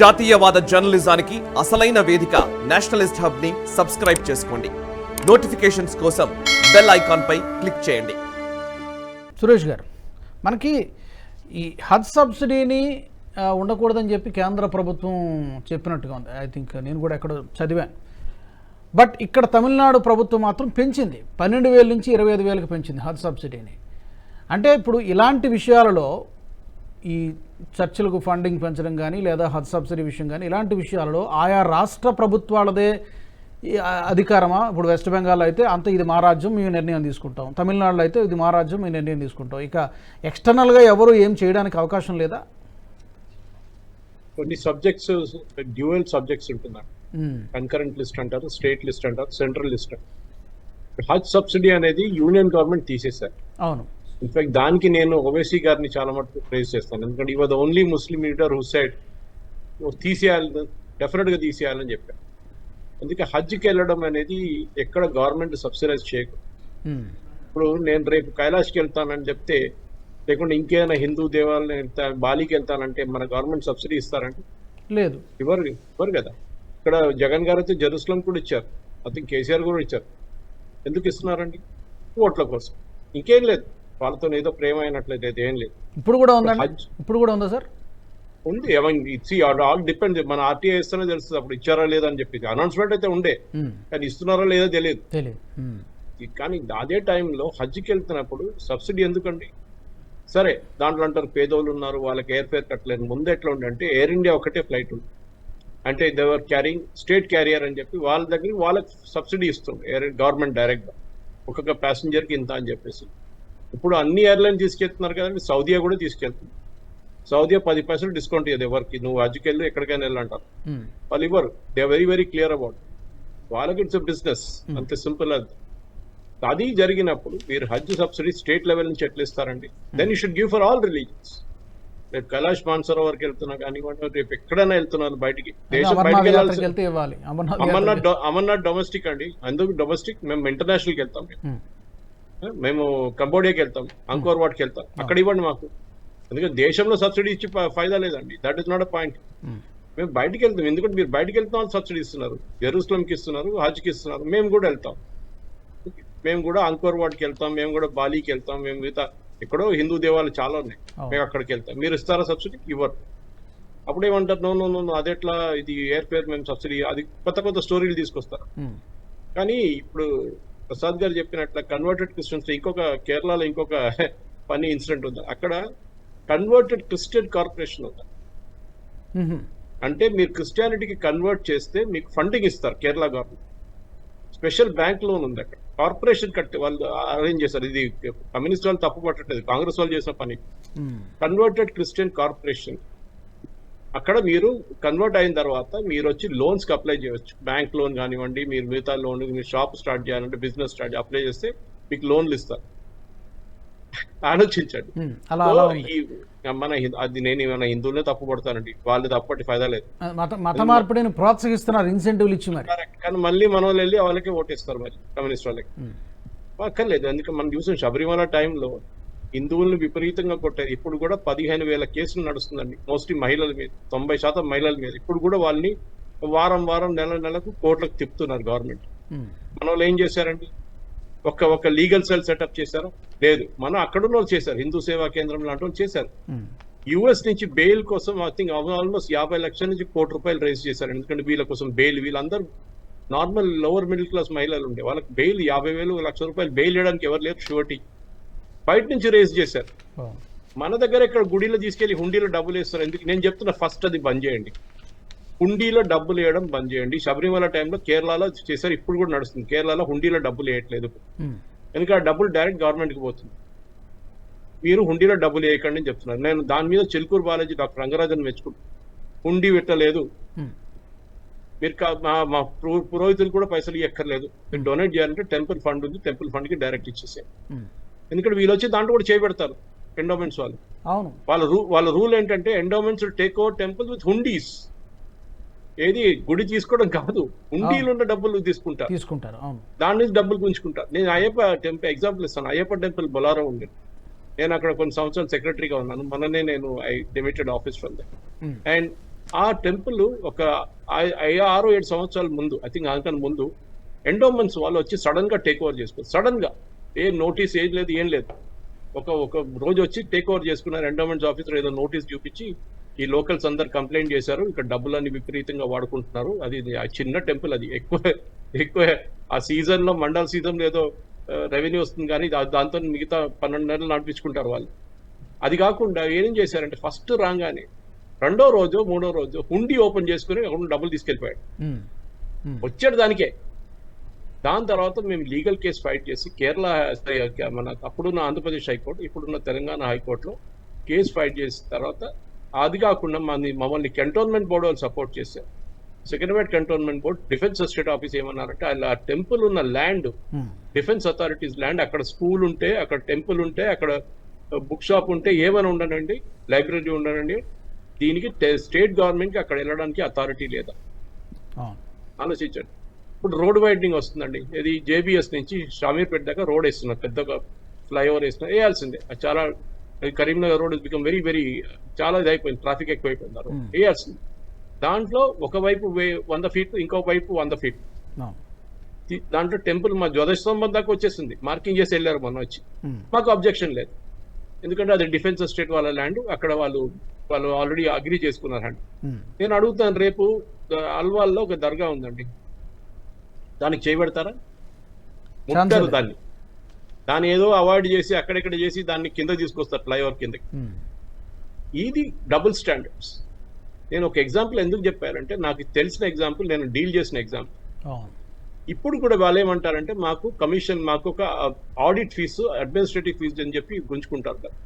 జాతీయవాద జర్నలిజానికి అసలైన వేదిక నేషనలిస్ట్ హబ్ని సబ్స్క్రైబ్ చేసుకోండి. నోటిఫికేషన్స్ కోసం బెల్ ఐకాన్ పై క్లిక్ చేయండి. సురేష్ గారు మనకి ఈ హజ్ సబ్సిడీని ఉండకూడదని చెప్పి కేంద్ర ప్రభుత్వం చెప్పినట్టుగా ఉంది. ఐ థింక్ నేను కూడా ఎక్కడ చదివాను. బట్ ఇక్కడ తమిళనాడు ప్రభుత్వం మాత్రం పెంచింది. పన్నెండు వేల నుంచి ఇరవై ఐదు వేలకు పెంచింది హజ్ సబ్సిడీని. అంటే ఇప్పుడు ఇలాంటి విషయాలలో ఈ చర్చలకు ఫండింగ్ పెంచడం కానీ లేదా హజ్ సబ్సిడీ విషయం కానీ ఇలాంటి విషయాలలో ఆయా రాష్ట్ర ప్రభుత్వాలదే అధికారమా? ఇప్పుడు వెస్ట్ బెంగాల్ అయితే అంత ఇది మా రాజ్యం మేము నిర్ణయం తీసుకుంటాం. తమిళనాడులో అయితే ఇది మా రాజ్యం మేము నిర్ణయం తీసుకుంటాం. ఇక ఎక్స్టర్నల్గా ఎవరు ఏం చేయడానికి అవకాశం లేదా? కొన్ని subjects dual subjects hmm. Concurrent list అంటారు స్టేట్ లిస్ట్ అంటారు సెంట్రల్ లిస్ట్ అంటారు. హజ్ సబ్సిడీ అనేది యూనియన్ గవర్నమెంట్ తీసేశారు. అవును. ఇన్ఫాక్ట్ దానికి నేను ఓవైసీ గారిని చాలా మటుకు ప్రేజ్ చేస్తాను. ఎందుకంటే ఇవాళ only Muslim leader who side తీసేయాలి డెఫినెట్గా తీసేయాలని చెప్పారు. అందుకే హజ్కి వెళ్ళడం అనేది ఎక్కడ గవర్నమెంట్ సబ్సిడైజ్ చేయకు. ఇప్పుడు నేను రేపు కైలాష్కి వెళ్తానని చెప్తే లేకుంటే ఇంకేమైనా హిందూ దేవాలయం వెళ్తా బాలికి వెళ్తానంటే మన గవర్నమెంట్ సబ్సిడీ ఇస్తారంటే? లేదు. ఇవ్వరు ఇవ్వరు కదా. ఇక్కడ జగన్ గారు అయితే జెరూసలం కూడా ఇచ్చారు. ఐ థింక్ కేసీఆర్ కూడా ఇచ్చారు. ఎందుకు ఇస్తున్నారండి? ఓట్ల కోసం. ఇంకేం లేదు. వాళ్ళతో ఏదో ప్రేమ అయినట్లయితే అయితే ఏం లేదు. ఇప్పుడు కూడా హజ్ ఇప్పుడు కూడా ఉందా సార్? ఉంది. ఇట్స్ ఆల్ డిపెండ్ మన ఆర్టీఐ ఇస్తేనే తెలుస్తుంది. అప్పుడు ఇచ్చారా లేదా అని చెప్పి అనౌన్స్మెంట్ అయితే ఉండే. కానీ ఇస్తున్నారా లేదా తెలియదు. కానీ అదే టైంలో హజ్కి వెళ్తున్నప్పుడు సబ్సిడీ ఎందుకండి? సరే దాంట్లో అంటారు పేదోళ్ళు ఉన్నారు వాళ్ళకి ఎయిర్ ఫేర్ కట్టలేరు. ముందు ఎట్లా ఉండే అంటే ఎయిర్ ఇండియా ఒకటే ఫ్లైట్ ఉంది అంటే దేవర్ క్యారింగ్ స్టేట్ క్యారియర్ అని చెప్పి వాళ్ళ దగ్గర వాళ్ళకి సబ్సిడీ ఇస్తుంది ఎయిర్ గవర్నమెంట్ డైరెక్ట్గా ఒక్కొక్క ప్యాసింజర్కి ఇంత అని చెప్పేసి. ఇప్పుడు అన్ని ఎయిర్లైన్ తీసుకెళ్తున్నారు కదండి సౌదియా కూడా తీసుకెళ్తుంది సౌదియా పది పైసలు డిస్కౌంట్ ఇవ్వదు ఎవరికి. నువ్వు హజ్కి వెళ్ళి ఎక్కడికైనా వెళ్ళంటారు మ్మ్. వాళ్ళు ఇవ్వరు. They very very clear about వాళ్ళకి ఇట్స్ బిజినెస్ అంతే సింపుల్ అది. అది జరిగినప్పుడు మీరు హజ్ సబ్సిడీ స్టేట్ లెవెల్ నుంచి ఎట్లా ఇస్తారండి? Then you should give for all religions రేపు కైలాష్ మాన్సరోవర్కి వెళ్తున్నా కానివ్వండి రేపు ఎక్కడైనా వెళ్తున్నారు బయటికి. దేశం అమర్నాథ్ బయటికి వెళ్ళాల్సి అమర్నాథ్ అమర్నాథ్ డొమెస్టిక్ అండి. అందుకు డొమెస్టిక్ మేము ఇంటర్నేషనల్కి వెళ్తాం మేము. మ్మ్. కంబోడియాకి వెళ్తాం అంకోర్ వాట్కి వెళ్తాం. అక్కడ ఇవ్వండి మాకు. ఎందుకంటే దేశంలో సబ్సిడీ ఇచ్చి ఫైదా లేదండి. That is not a point hmm. బయటికి వెళ్తాం. ఎందుకంటే మీరు బయటికి వెళ్తాం సబ్సిడీ ఇస్తున్నారు. జెరూసలంకి ఇస్తున్నారు హజ్కి ఇస్తున్నారు. మేము కూడా వెళ్తాం. మేము కూడా అంకోర్ వాట్కి వెళ్తాం. మేము కూడా బాలీకి వెళ్తాం. మేము మిగతా ఎక్కడో హిందూ దేవాలయాలు చాలా ఉన్నాయి. మేము అక్కడికి వెళ్తాం. మీరు ఇస్తారా సబ్సిడీ? ఇవ్వరు. అప్పుడు ఏమంటారు? నో నో నో అదెట్లా ఇది ఎయిర్ ఫేర్ మేము సబ్సిడీ అది కొత్త కొత్త స్టోరీలు తీసుకొస్తారు. కానీ ఇప్పుడు ప్రసాద్ గారు చెప్పినట్ల కన్వర్టెడ్ క్రిస్టియన్స్ ఇంకొక కేరళలో ఇంకొక ఫనీ ఇన్సిడెంట్ ఉంది? అక్కడ కన్వర్టెడ్ క్రిస్టియన్ కార్పొరేషన్ ఉంది. అంటే మీరు క్రిస్టియానిటీకి కన్వర్ట్ చేస్తే మీకు ఫండింగ్ ఇస్తారు Kerala government special bank loan ఉంది అక్కడ. కార్పొరేషన్ కట్టి వాళ్ళు అరేంజ్ చేశారు. ఇది కమ్యూనిస్ట్ వాళ్ళు తప్పు పట్టట్లేదు కాంగ్రెస్ వాళ్ళు చేసిన పని. కన్వర్టెడ్ క్రిస్టియన్ కార్పొరేషన్ అక్కడ మీరు కన్వర్ట్ అయిన తర్వాత మీరు వచ్చి లోన్స్కి అప్లై చేయవచ్చు బ్యాంక్ లోన్ కానివ్వండి మీరు మిగతా లోన్ మీరు షాప్ స్టార్ట్ చేయాలంటే బిజినెస్ స్టార్ట్ అప్లై చేస్తే మీకు లోన్లు ఇస్తారు. ఆలోచించండి. మన అది నేను మన హిందువులనే తప్పు పడతానండి వాళ్ళు తప్పటి ఫైదా లేదు. మత మార్పిడిని ప్రోత్సహిస్తున్నారు ఇన్సెంటివ్లు ఇచ్చి మరి. కానీ మళ్ళీ మన వాళ్ళు వెళ్ళి వాళ్ళకే ఓటేస్తారు మరి కమ్యూనిస్ట్ వాళ్ళకి. అక్కర్లేదు అందుకే మనం చూసాం శబరిమల టైంలో హిందువులను విపరీతంగా కొట్టారు. ఇప్పుడు కూడా పదిహేను వేల కేసులు నడుస్తుందండి. మోస్ట్లీ మహిళల మీద తొంభై శాతం మహిళల మీద. ఇప్పుడు కూడా వాళ్ళని వారం వారం నెల నెలకు కోట్లకు తిప్పుతున్నారు గవర్నమెంట్. మ్మ్. మన వాళ్ళు ఏం చేశారండి? ఒక ఒక లీగల్ సెల్ సెటప్ చేశారు? లేదు. మనం అక్కడున్న వాళ్ళు చేశారు. హిందూ సేవా కేంద్రం లాంటి వాళ్ళు చేశారు. మ్మ్. యుఎస్ నుంచి బెయిల్ కోసం ఐ థింక్ ఆల్మోస్ట్ యాభై లక్షల నుంచి కోటి రూపాయలు రైజ్ చేశారు. ఎందుకంటే వీళ్ళ కోసం బెయిల్ వీళ్ళందరూ నార్మల్ లోవర్ మిడిల్ క్లాస్ మహిళలు ఉండే. వాళ్ళకి బెయిల్ యాభై వేలు లక్ష రూపాయలు బెయిల్ ఇవ్వడానికి ఎవరు లేరు. షూరిటీ. బయట నుంచి రేజ్ చేశారు. మన దగ్గర ఇక్కడ గుడిలో తీసుకెళ్ళి హుండీలో డబ్బులు వేస్తారు. ఎందుకు? నేను చెప్తున్నా ఫస్ట్ అది బంద్ చేయండి. హుండీలో డబ్బులు వేయడం బంద్ చేయండి. శబరిమల టైంలో కేరళలో చేశారు ఇప్పుడు కూడా నడుస్తుంది. కేరళలో హుండీలో డబ్బులు వేయట్లేదు. ఎందుకంటే ఆ డబ్బులు డైరెక్ట్ గవర్నమెంట్కి పోతుంది. మీరు హుండీలో డబ్బులు వేయకండి అని చెప్తున్నారు. నేను దాని మీద చిలుకూరు బాలాజీ డాక్టర్ రంగరాజన్ మెచ్చుకుంటాను హుండీ పెట్టలేదు. మీరు మా మా పురో- పురోహితులు కూడా పైసలు ఇవ్వక్కర్లేదు మీరు డొనేట్ చేయాలంటే టెంపుల్ ఫండ్ ఉంది. టెంపుల్ ఫండ్కి డైరెక్ట్ ఇచ్చేసారు మ్మ్. ఎందుకంటే వీళ్ళు వచ్చి దాంట్లో కూడా చేయబెడతారు ఎండోమెంట్స్ వాళ్ళు. అవును. వాళ్ళ రూ వాళ్ళ రూల్ ఏంటంటే endowments take over temple with hundis ఏది గుడి తీసుకోవడం కాదు హుండీలు ఉన్న డబ్బులు తీసుకుంటారు. తీసుకుంటారు అవును. దాని నుంచి డబ్బులు గుంజుకుంటారు. నేను అయ్యప్ప టెంపుల్ ఎగ్జాంపుల్ ఇస్తాను. అయ్యప్ప టెంపుల్ బొలారం ఉంది. నేను అక్కడ కొన్ని సంవత్సరాలు సెక్రటరీగా ఉన్నాను. మొన్ననే నేను I demitted office from that hmm. And ఆ టెంపుల్ ఒక ఆరు ఏడు సంవత్సరాల ముందు ఐ థింక్ అంకన్ ముందు ఎండోమెంట్స్ వాళ్ళు వచ్చి సడన్గా టేక్ ఓవర్ చేసుకున్నారు సడన్గా. ఏ నోటీస్ ఏం లేదు ఏం లేదు. ఒక ఒక రోజు వచ్చి టేక్ ఓవర్ చేసుకున్నారు ఎండోమెంట్స్ ఆఫీసర్ ఏదో నోటీస్ చూపించి ఈ లోకల్స్ అందరు కంప్లైంట్ చేశారు. ఇక్కడ డబ్బులన్నీ విపరీతంగా వాడుకుంటున్నారు. అది చిన్న టెంపుల్ అది. ఎక్కువ ఎక్కువ ఆ సీజన్లో మండల సీజన్లో ఏదో రెవెన్యూ వస్తుంది కానీ దాంతో మిగతా పన్నెండు నెలలు నడిపించుకుంటారు వాళ్ళు. అది కాకుండా ఏం చేశారంటే ఫస్ట్ రాగానే రెండో రోజు మూడో రోజు హుండీ ఓపెన్ చేసుకుని అక్కడ డబ్బులు తీసుకెళ్ళిపోయాడు. వచ్చాడు దానికే. దాని తర్వాత మేము లీగల్ కేసు ఫైట్ చేసి కేరళ మన అప్పుడున్న ఆంధ్రప్రదేశ్ హైకోర్టు ఇప్పుడున్న తెలంగాణ హైకోర్టులో కేసు ఫైట్ చేసిన తర్వాత అది కాకుండా మన మమ్మల్ని కంటోన్మెంట్ బోర్డు వాళ్ళు సపోర్ట్ చేశారు second cantonment board defence estate office ఏమన్నారంటే ఆ టెంపుల్ ఉన్న ల్యాండ్ డిఫెన్స్ అథారిటీస్ ల్యాండ్ అక్కడ స్కూల్ ఉంటే అక్కడ టెంపుల్ ఉంటే అక్కడ బుక్ షాప్ ఉంటే ఏమైనా ఉండనండి లైబ్రరీ ఉండనండి. దీనికి స్టేట్ గవర్నమెంట్కి అక్కడ వెళ్ళడానికి అథారిటీ లేదా? ఆలోచించండి. ఇప్పుడు రోడ్ వైడనింగ్ వస్తుందండి. ఇది జేబీఎస్ నుంచి షామీర్పేట దాకా రోడ్ వేస్తున్నారు. పెద్దగా ఫ్లైఓవర్ వేస్తున్నారు. వేయాల్సిందే. అది చాలా Karimnagar road become very very చాలా ఇది అయిపోయింది. ట్రాఫిక్ ఎక్కువైపోయింది ఆ. Hmm. వేయాల్సింది. దాంట్లో ఒకవైపు వే- వంద ఫీట్ ఇంకో వైపు వంద ఫీట్. దాంట్లో టెంపుల్ మా జ్యోతిస్తంభం దాకా వచ్చేసింది. మార్కింగ్ చేసి వెళ్ళారు మొన్న వచ్చి. ఉమ్, మాకు అబ్జెక్షన్ లేదు. ఎందుకంటే అది డిఫెన్స్ ఎస్టేట్ వాళ్ళ ల్యాండ్. అక్కడ వాళ్ళు వాళ్ళు ఆల్రెడీ అగ్రి చేసుకున్నారు. అండి ఉమ్, నేను అడుగుతాను రేపు అల్వాల్లో ఒక దర్గా ఉందండి. దానికి చేయబెడతారా? ముట్టారు దాన్ని. దాన్ని ఏదో అవాయిడ్ చేసి అక్కడెక్కడ చేసి దాన్ని కింద తీసుకొస్తారు ఫ్లైఓవర్ కిందకి. ఇది డబుల్ స్టాండర్డ్స్. నేను ఒక ఎగ్జాంపుల్ ఎందుకు చెప్పారంటే నాకు తెలిసిన ఎగ్జాంపుల్ నేను డీల్ చేసిన ఎగ్జాంపుల్. ఇప్పుడు కూడా వాళ్ళు ఏమంటారంటే మాకు కమిషన్ మాకు ఒక ఆడిట్ ఫీజు అడ్మినిస్ట్రేటివ్ ఫీజు అని చెప్పి గుంజుకుంటారు కదా.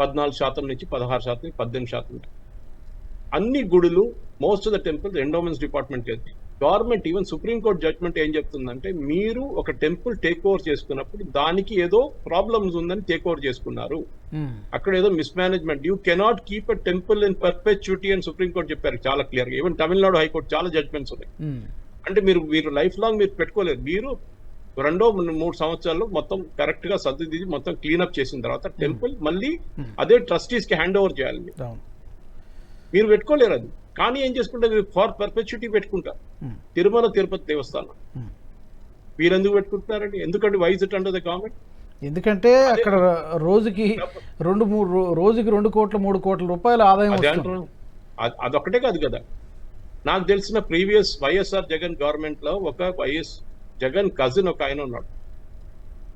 పద్నాలుగు శాతం నుంచి పదహారు శాతం పద్దెనిమిది శాతం. అన్ని గుడులు most of the temples endowments department చేసి government even supreme court judgment ఏం చెప్తుందంటే మీరు ఒక టెంపుల్ టేక్ ఓవర్ చేసుకున్నప్పుడు దానికి ఏదో ప్రాబ్లమ్స్ ఉందని టేక్ ఓవర్ చేసుకున్నారు. ఉమ్, అక్కడ ఏదో mismanagement you cannot keep a temple in perpetuity అని సుప్రీంకోర్టు చెప్పారు చాలా క్లియర్గా ఈవెన్ తమిళనాడు హైకోర్టు చాలా జడ్జ్మెంట్స్ ఉన్నాయి. ఉమ్, అంటే మీరు మీరు లైఫ్ లాంగ్ మీరు పెట్టుకోలేరు మీరు రెండో మూడు- సంవత్సరాల్లో మొత్తం కరెక్ట్గా సర్దిదిద్ది మొత్తం క్లీనప్ చేసిన తర్వాత టెంపుల్ మళ్ళీ Hmm. అదే ట్రస్టీస్కి హ్యాండ్ ఓవర్ చేయాలి మీరు పెట్టుకోలేరు అది. కానీ ఏం చేసుకుంటే మీరు ఫార్ పర్పెచ్యూటీ పెట్టుకుంటారు ఉమ్, తిరుమల తిరుపతి దేవస్థానం. మీరు ఎందుకు పెట్టుకుంటున్నారండి? ఎందుకంటే why's it under the government ఎందుకంటే అక్కడ రోజుకి రెండు మూడు రోజుకి రెండు కోట్ల మూడు కోట్ల రూపాయల ఆదాయం అదొక్కటే కాదు కదా. నాకు తెలిసిన ప్రీవియస్ వైఎస్ఆర్ జగన్ గవర్నమెంట్లో ఒక వైఎస్ జగన్ కజిన్ ఒక ఆయన ఉన్నాడు.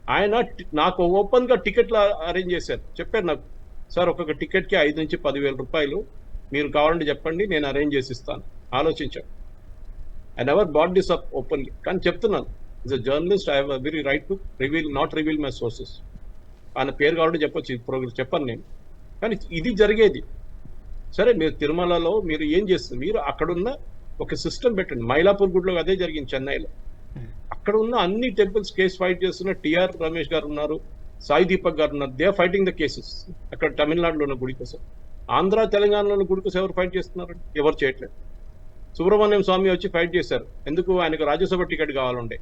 ఆయన నాకు ఓపెన్గా టికెట్లు అరేంజ్ చేశారు. చెప్పారు నాకు సార్ ఒక్కొక్క టికెట్కి ఐదు నుంచి పదివేల రూపాయలు మీరు కావాలంటే చెప్పండి నేను అరేంజ్ చేసి ఇస్తాను. ఆలోచించాను I never brought this up openly కానీ చెప్తున్నాను. Is a journalist I have very right to reveal not reveal my sources ఆయన పేరు కావాలంటే చెప్పొచ్చు ప్రోగ్రెస్ చెప్పను నేను. కానీ ఇది జరిగేది. సరే మీరు తిరుమలలో మీరు ఏం చేస్తుంది మీరు అక్కడున్న ఒక సిస్టమ్ పెట్టండి. మైలాపూర్ గుడిలో అదే జరిగింది చెన్నైలో. అక్కడ ఉన్న అన్ని టెంపుల్స్ కేసు ఫైట్ చేస్తున్న టిఆర్ రమేష్ గారు ఉన్నారు సాయి దీపక్ గారు ఉన్నారు. దే ఫైటింగ్ ద కేసెస్ అక్కడ తమిళనాడులో ఉన్న గుడి కోసం. ఆంధ్ర తెలంగాణలో ఉన్న గుడి కోసం ఎవరు ఫైట్ చేస్తున్నారు ఎవరు చేయట్లేదు. సుబ్రహ్మణ్యం స్వామి వచ్చి ఫైట్ చేశారు. ఎందుకు? ఆయనకు రాజ్యసభ టికెట్ కావాలండే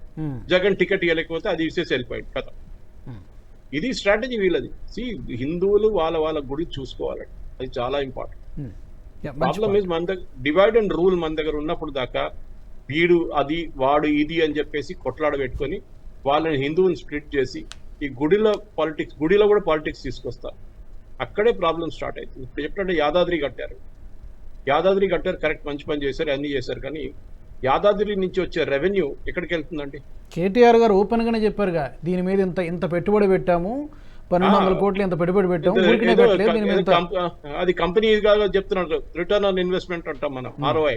జగన్ టికెట్ ఇవ్వలేకపోతే అది ఇచ్చేసి వెళ్ళిపోయాడు. కథ. ఇది స్ట్రాటజీ వీళ్ళది. సి హిందువులు వాళ్ళ వాళ్ళ గుడి చూసుకోవాలండి. అది చాలా ఇంపార్టెంట్. ప్రాబ్లమ్. ఇస్ మన దగ్గర డివైడ్ అండ్ రూల్ మన దగ్గర ఉన్నప్పుడు దాకా వీడు అది వాడు ఇది అని చెప్పేసి కొట్లాడ పెట్టుకొని వాళ్ళని హిందువుని స్ప్లిట్ చేసి ఈ గుడిలో పాలిటిక్స్ గుడిలో కూడా పాలిటిక్స్ తీసుకొస్తారు. అక్కడే ప్రాబ్లం స్టార్ట్ అవుతుంది. ఇప్పుడు చెప్పినట్టు యాదాద్రి కట్టారు. యాదాద్రి కట్టారు కరెక్ట్ మంచి పని చేశారు అన్ని చేశారు. కానీ యాదాద్రి నుంచి వచ్చే రెవెన్యూ ఎక్కడికి వెళ్తుందండి? కేటీఆర్ గారు ఓపెన్ గానే చెప్పారుగా దీని మీద ఇంత ఇంత పెట్టుబడి పెట్టాము పన్నెండు వందల. కోట్లు ఇంత పెట్టుబడి పెట్టాము అది కంపెనీ చెప్తున్నారు రిటర్న్ ఆన్ ఇన్వెస్ట్మెంట్ అంటాం మనం ఆర్ఓఐ.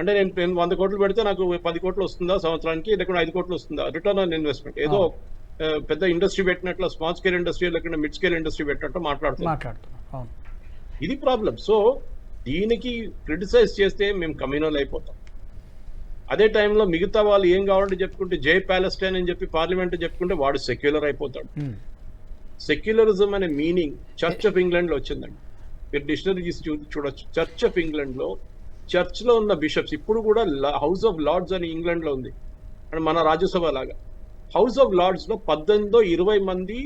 అంటే నేను వంద కోట్లు పెడితే నాకు పది కోట్లు వస్తుందా సంవత్సరానికి లేకుండా ఐదు కోట్లు వస్తుందా రిటర్న్ ఆన్ ఇన్వెస్ట్మెంట్ ఏదో పెద్ద ఇండస్ట్రీ పెట్టినట్లు స్మాల్ స్కేల్ ఇండస్ట్రీ లేకుండా మిడ్ స్కేల్ ఇండస్ట్రీ పెట్టినట్టు మాట్లాడుతున్నాం ఇది ప్రాబ్లం. సో దీనికి క్రిటిసైజ్ చేస్తే మేము కమ్యూనల్ అయిపోతాం. అదే టైంలో మిగతా వాళ్ళు ఏం కావాలంటే చెప్పుకుంటే జై ప్యాలెస్టైన్ అని చెప్పి పార్లమెంట్ చెప్పుకుంటే వాడు సెక్యులర్ అయిపోతాడు. సెక్యులరిజం అనే మీనింగ్ చర్చ్ ఆఫ్ ఇంగ్లాండ్లో వచ్చిందండి. మీరు డిక్షనరీ తీసి చూ చూడొచ్చు. చర్చ్ ఆఫ్ ఇంగ్లాండ్లో చర్చ్లో ఉన్న బిషప్స్ ఇప్పుడు కూడా హౌస్ ఆఫ్ లార్డ్స్ అని ఇంగ్లాండ్లో ఉంది. అంటే మన రాజ్యసభ లాగా. హౌస్ ఆఫ్ లార్డ్స్లో పద్దెనిమిదో ఇరవై మంది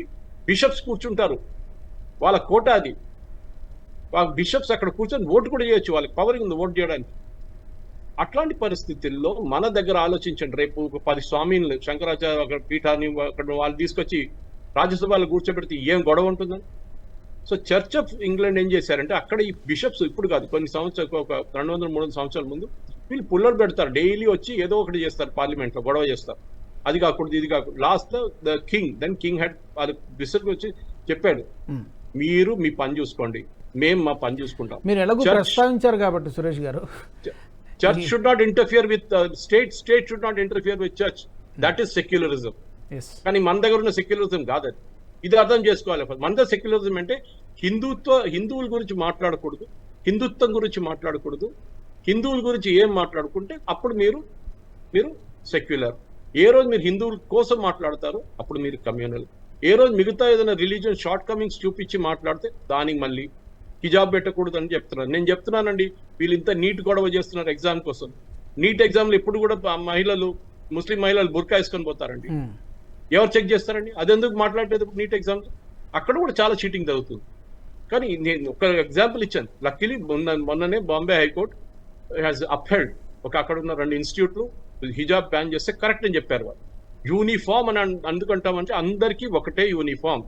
బిషప్స్ కూర్చుంటారు. వాళ్ళ కోట అది. బిషప్స్ అక్కడ కూర్చొని ఓటు కూడా చేయొచ్చు. వాళ్ళకి పవర్ ఉంది ఓటు చేయడానికి. అట్లాంటి పరిస్థితుల్లో మన దగ్గర ఆలోచించండి. రేపు ఒక పది స్వామిని శంకరాచార్య అక్కడ పీఠాన్ని అక్కడ వాళ్ళు తీసుకొచ్చి రాజ్యసభలో కూర్చోబెడితే ఏం గొడవ ఉంటుందని సో చర్చ్ ఆఫ్ ఇంగ్లాండ్ ఏం చేశారంటే అక్కడ ఈ బిషప్స్ ఇప్పుడు కాదు కొన్ని సంవత్సరాలు ఒక రెండు వందల మూడు వందల సంవత్సరాల ముందు వీళ్ళు పుల్లలు పెడతారు. డైలీ వచ్చి ఏదో ఒకటి చేస్తారు పార్లమెంట్లో గొడవ చేస్తారు. అది కాకూడదు ఇది కాకూడదు. Last the king then king head వాళ్ళ బిషప్ వచ్చి చెప్పాడు మ్మ్. మీరు మీ పని చూసుకోండి. మేము మా పని చూసుకుంటాం. మీరు ఎలాగో ప్రస్తావించారు కాబట్టి Suresh garu. Church should not interfere with state state should not interfere with church that is secularism కానీ మన దగ్గర ఉన్న సెక్యులరిజం కాదు అది. ఇది అర్థం చేసుకోవాలి. మన దగ్గర సెక్యులరిజం అంటే హిందుత్వ హిందువుల గురించి మాట్లాడకూడదు హిందుత్వం గురించి మాట్లాడకూడదు హిందువుల గురించి ఏం మాట్లాడుకుంటే అప్పుడు మీరు మీరు సెక్యులర్ ఏ రోజు మీరు హిందువుల కోసం మాట్లాడతారో అప్పుడు మీరు కమ్యూనల్. ఏ రోజు మిగతా ఏదైనా రిలీజియన్ షార్ట్ కమింగ్స్ చూపించి మాట్లాడితే దానికి మళ్ళీ హిజాబ్ పెట్టకూడదు అని చెప్తున్నాను నేను చెప్తున్నానండి వీళ్ళు ఇంత నీట్ గొడవ చేస్తున్నారు ఎగ్జామ్ కోసం. నీట్ ఎగ్జామ్లు ఎప్పుడు కూడా మహిళలు ముస్లిం మహిళలు బుర్కా వేసుకొని పోతారండి. ఎవరు చెక్ చేస్తారండి? అదెందుకు మాట్లాడలేదు నీట్ ఎగ్జామ్? అక్కడ కూడా చాలా చీటింగ్ జరుగుతుంది. కానీ నేను ఒక ఎగ్జాంపుల్ ఇచ్చాను. లక్కీలీ మొన్న మొన్ననే బాంబే హైకోర్టు హ్యాస్ అప్హెల్డ్ ఒక అక్కడ ఉన్న రెండు ఇన్స్టిట్యూట్లు హిజాబ్ బ్యాన్ చేస్తే కరెక్ట్ అని చెప్పారు వాళ్ళు. యూనిఫామ్ అని అందుకంటామంటే అందరికీ ఒకటే uniform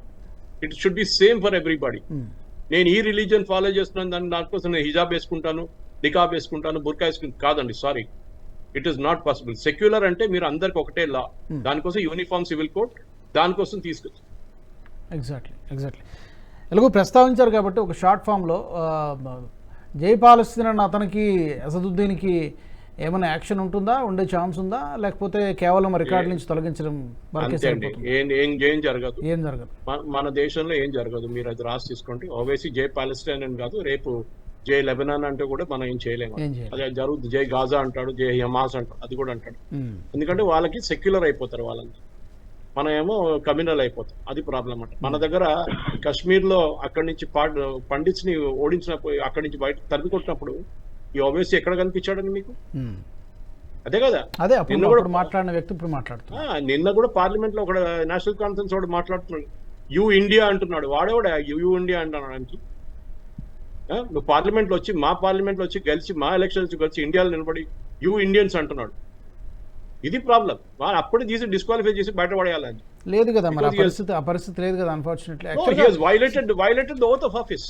it should be same for everybody. నేను ఈ రిలీజన్ ఫాలో చేస్తున్నాను దాని దానికోసం నేను హిజాబ్ వేసుకుంటాను నికాబ్ వేసుకుంటాను బుర్కా వేసుకుంటాను కాదండి sorry it is not possible secular అంటే మీరు అందరికి ఒకటే లా దానికోసం యూనిఫామ్ సివిల్ కోడ్ దానికోసం తీసుకొచ్చి ఎగ్జాక్ట్లీ ఎగ్జాక్ట్లీ ఎలాగో ప్రస్తావించారు కాబట్టి ఒక షార్ట్ ఫామ్లో జై పాలస్తీన్ అన్న అతనికి అసదుద్దీన్కి ఏమైనా యాక్షన్ ఉంటుందా? ఉండే ఛాన్స్ ఉందా? లేకపోతే కేవలం రికార్డు నుంచి తొలగించడం ఏం ఏం జరగదు. ఏం జరగదు. మన- దేశంలో ఏం జరగదు. మీరు అది రాసి తీసుకోండి. ఓవేసీ జై పాలస్టైన్ అని కాదు రేపు జై లెబనాన్ అంటే కూడా మనం ఏం చేయలేము. అది జరుగుతుంది. జై గాజా అంటాడు జై హమాస్ అంటాడు అది కూడా అంటాడు. ఎందుకంటే వాళ్ళకి సెక్యులర్ అయిపోతారు వాళ్ళంతా మనం ఏమో కమ్యూనల్ అయిపోతాం. అది ప్రాబ్లం అంట. మన దగ్గర కాశ్మీర్లో అక్కడి నుంచి పండిట్స్ని ఓడించినప్పుడు అక్కడి నుంచి బయట తరిమి కొట్టినప్పుడు ఈ ఓవేసీ ఎక్కడ కనిపించాడండి మీకు. అదే కదా? అదే నిన్న కూడా- మాట్లాడిన వ్యక్తి ఇప్పుడు మాట్లాడుతున్నారు ఆ, నిన్న కూడా పార్లమెంట్లో ఒక నేషనల్ కాన్ఫరెన్స్ వాడు మాట్లాడుతున్నాడు. యూ ఇండియా అంటున్నాడు. వాడేవాడు? యూ ఇండియా అంటున్నాడు నువ్వు పార్లమెంట్లో వచ్చి మా పార్లమెంట్లో వచ్చి గెలిచి మా ఎలక్షన్స్ కలిసి ఇండియాలో నిలబడి యూ ఇండియన్స్ అంటున్నాడు. ఇది ప్రాబ్లం. వాళ్ళు అప్పుడే తీసి డిస్క్వాలిఫై చేసి బయట పడేయాలని లేదు కదా మరి ఆ పరిస్థితి ఆ పరిస్థితి లేదు కదా unfortunately violated violated the oath of office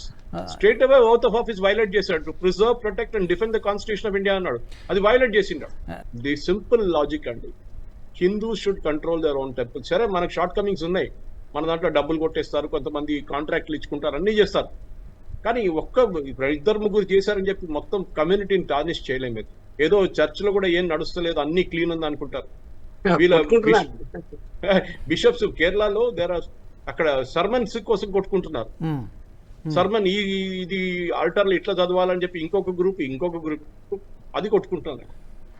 straight away oath of office violate చేశాడు. Preserve protect and defend the constitution of India అన్నాడు. అది వైలేట్ చేసిండు. ది సింపుల్ లాజిక్ అండి. Hindu should control their own temple సరే మనకు short Cummins ఉన్నాయి. మన దాంట్లో డబ్బులు కొట్టేస్తారు కొంతమంది కాంట్రాక్ట్లు ఇచ్చుకుంటారు అన్ని చేస్తారు. కానీ ఒక్క ఇద్దరు ముగ్గురు చేశారని చెప్పి మొత్తం కమ్యూనిటీని టార్నిష్ చేయలేము. ఏదో చర్చ్లో కూడా ఏం నడుస్తలేదు అన్ని క్లీన్ ఉంది అనుకుంటారు. వీళ్ళ బిషప్స్ కేరళలో దేర్ ఆర్ అక్కడ సర్మన్స్ కోసం కొట్టుకుంటున్నారు. సర్మన్ ఈ ఇది ఆల్టర్లు ఇట్లా చదవాలని చెప్పి ఇంకొక గ్రూప్ ఇంకొక గ్రూప్ అది కొట్టుకుంటున్నారు.